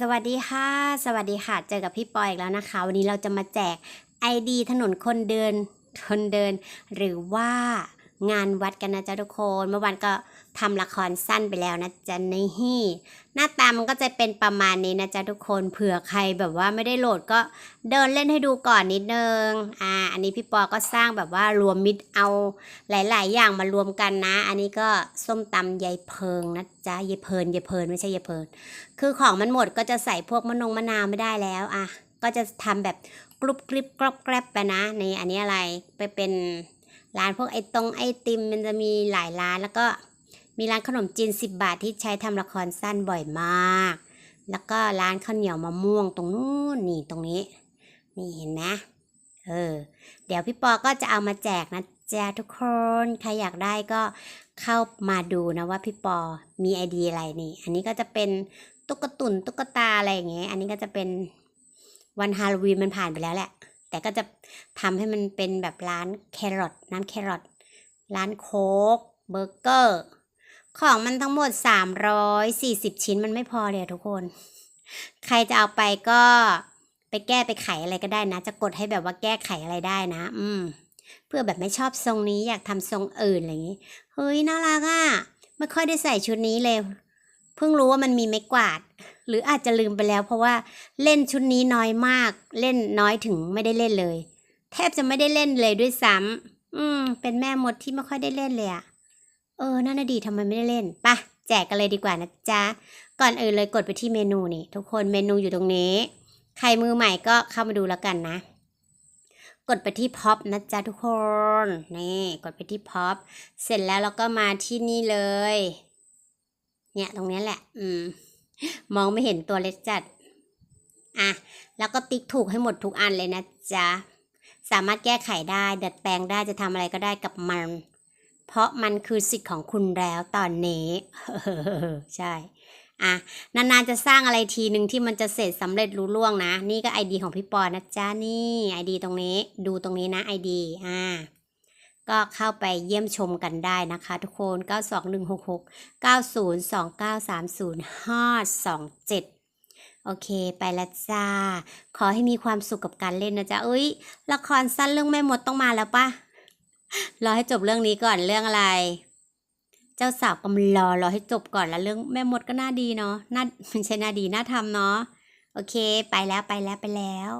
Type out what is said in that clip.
สวัสดีค่ะ สวัสดีค่ะ เจอกับพี่ปอยอีกแล้วนะคะ วันนี้เราจะมาแจก ID ถนนคนเดินคนเดิน หรือว่า งานวัดกันนะจ๊ะทุกคนเมื่อวานก็ทำละครสั้นไปแล้วนะจ๊ะนี่หน้าตามันก็จะเป็นประมาณนี้นะจ๊ะทุกคนเผื่อใครแบบว่าไม่ได้โหลดก็เดินเล่นให้ดูก่อนนิดนึงอ่าอันนี้พี่ปอก็สร้างแบบว่ารวมมิตรเอาหลาย ๆ อย่างมารวมกันนะ อันนี้ก็ส้มตำยายเพิงนะจ๊ะยายเพลินยายเพลินไม่ใช่ยายเพลินคือของมันหมดก็จะใส่พวกมะนงมะนาวไม่ได้แล้วอะก็จะทำแบบกรุบกริบกรอบแกรบไปนะในอันนี้อะไรไปเป็น ร้านพวกไอตรงไอติมมันจะมีหลายร้านแล้วก็มีร้านขนมจีน 10 บาทที่ใช้ทำละครสั้นบ่อยมาก แล้วก็ร้านข้าวเหนียวมะม่วงตรงนู้นนี่ตรงนี้ นี่เห็นไหมเออ เดี๋ยวพี่ปอก็จะเอามาแจกนะจ๊ะทุกคน ใครอยากได้ก็เข้ามาดูนะว่าพี่ปอมีไอเดียอะไรนี่ อันนี้ก็จะเป็นตุ๊กตุนตุ๊กตาอะไรอย่างเงี้ย อันนี้ก็จะเป็นวันฮาโลวีนมันผ่านไปแล้วแหละ แต่ก็จะทำให้มันเป็นแบบร้านแครอทน้ำแครอทร้านโค้กเบอร์เกอร์ของมันทั้งหมด 340 ชิ้นมันไม่พอเลยทุกคน ใครจะเอาไปก็ไปแก้ไปไขอะไรก็ได้นะ จะกดให้แบบว่าแก้ไขอะไรได้นะ อืม เพื่อแบบไม่ชอบทรงนี้อยากทำทรงอื่นอะไรอย่างงี้ เฮ้ยน่ารักอะ่ะไม่ค่อยได้ใส่ชุดนี้เลย เพิ่งรู้ว่ามันมีไม้กวาด หรืออาจจะลืมไปแล้วเพราะว่าเล่นชุดนี้น้อยมาก เล่นน้อยถึงไม่ได้เล่นเลย แทบจะไม่ได้เล่นเลยด้วยซ้ำอืม เป็นแม่มดที่ไม่ค่อยได้เล่นเลยอะเออน่านาดีทำไมไม่ได้เล่นปะแจกกันเลยดีกว่านะจ๊ะ ก่อนอื่นเลยกดไปที่เมนูนี่ ทุกคนเมนูอยู่ตรงนี้ ใครมือใหม่ก็เข้ามาดูแล้วกันนะ กดไปที่พ็อปนะจ๊ะทุกคน นี่ กดไปที่พ็อปเสร็จแล้วเราก็มาที่นี่เลย เนี่ยตรงนี้แหละ อืม มองไม่เห็นตัวเล็กจัด อะ แล้วก็ติ๊กถูกให้หมดทุกอันเลยนะจ๊ะ สามารถแก้ไขได้ดัดแปลงได้จะทำอะไรก็ได้กับมัน เพราะมันคือสิทธิ์ของคุณแล้วตอนนี้ใช่อะนานๆจะสร้างอะไรทีหนึ่งที่มันจะเสร็จสำเร็จรู้ล่วงนะ นี่ก็ไอดีของพี่ปอนะจ๊ะนี่ไอดีตรงนี้ ดูตรงนี้นะไอดีอ่า ก็เข้าไปเยี่ยมชมกันได้นะคะทุกคน 92166 902930527โอเคไปละจ้า ขอให้มีความสุขกับการเล่นนะจ๊ะเอ้ยละครสั้นเรื่องแม่มดต้องมาแล้วปะรอให้จบเรื่องนี้ก่อนเรื่องอะไร เจ้าสาวกำลอรอให้จบก่อนแล้วเรื่องแม่มดก็น่าดีเนาะน่าไม่ใช่น่าดีน่าทำเนาะโอเค ไปแล้วไปแล้วไปแล้ว